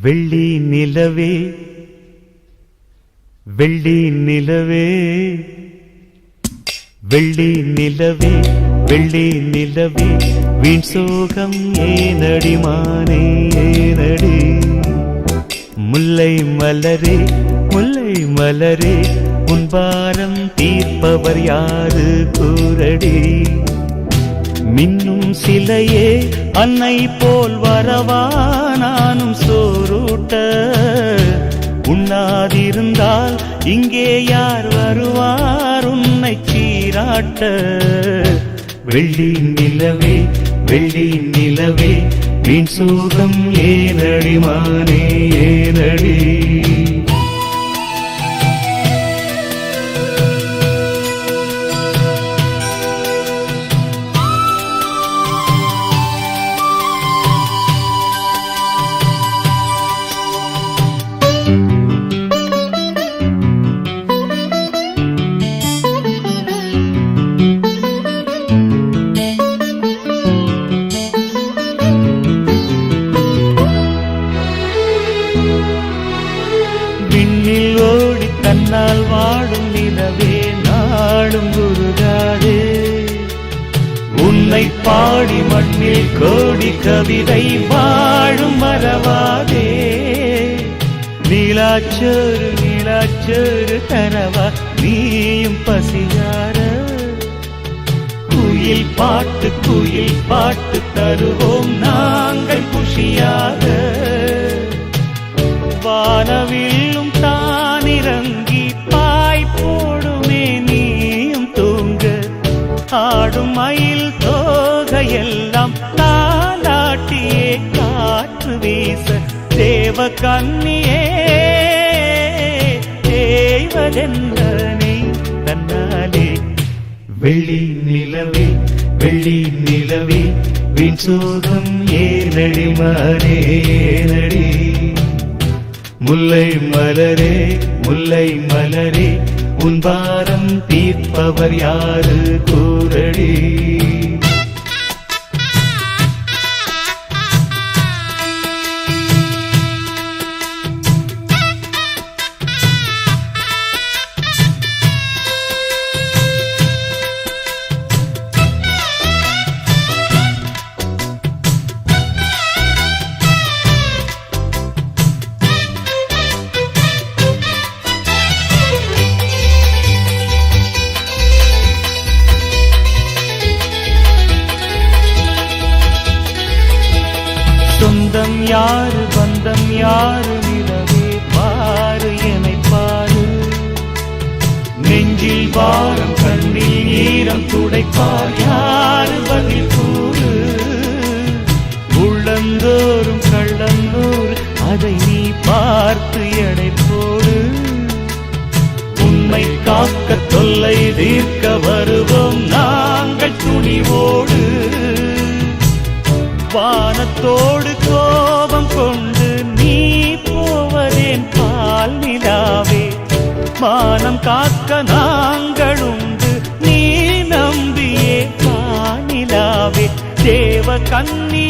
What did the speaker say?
வெள்ளி நிலவே வெள்ளி நிலவே வெள்ளி நிலவே வெள்ளி நிலவே வீண் சோகம் ஏனடி மானே ஏனடி? முல்லை மலரே முல்லை மலரே உன் பாரம் தீர்ப்பவர் யாரு கூரடி மின்னும் சிலையே அன்னை போல் வரவா நானும் சோரூட்ட. உண்ணாதிருந்தால் இங்கே யார் வருவார் உன்னை சீராட்ட. வெள்ளி நிலவே வெள்ளி நிலவே வீண் சோகம் ஏனடிமானே ஏனடி? உன்னை பாடி மண்ணில் கோடி கவிதை வாழும் மறவாதே. நீலாச்சோறு நீலாச்சோறு தரவா நீயும் பசியார. குயில் பாட்டு குயில் பாட்டு தருவோம் நாங்கள் குஷியாக. வானவில்லும் தானிறங்கி பாய் போடுமே நீயும் தூங்க. ஆடும் மயில் தோ எல்லாம் தாலாட்டியே காற்று வீச தேவ கண்ணியே தேவதென்றனை தன்னாலே வெளி நிலவே வெளி நிலவே விசோகம் ஏனடி மாறே ஏனடி. முல்லை மலரே முல்லை மலரே உன் பாரம் தீர்ப்பவர் யாரு கூறடி. ஈரம் யாரு பதில் கூறு? உள்ளந்தோறும் கள்ளந்தோறு அதை நீ பார்த்து எடை போடு. உண்மை காக்க தொல்லை தீர்க்க வரும். நம்பியே பானிலாவே தேவ கன்னியே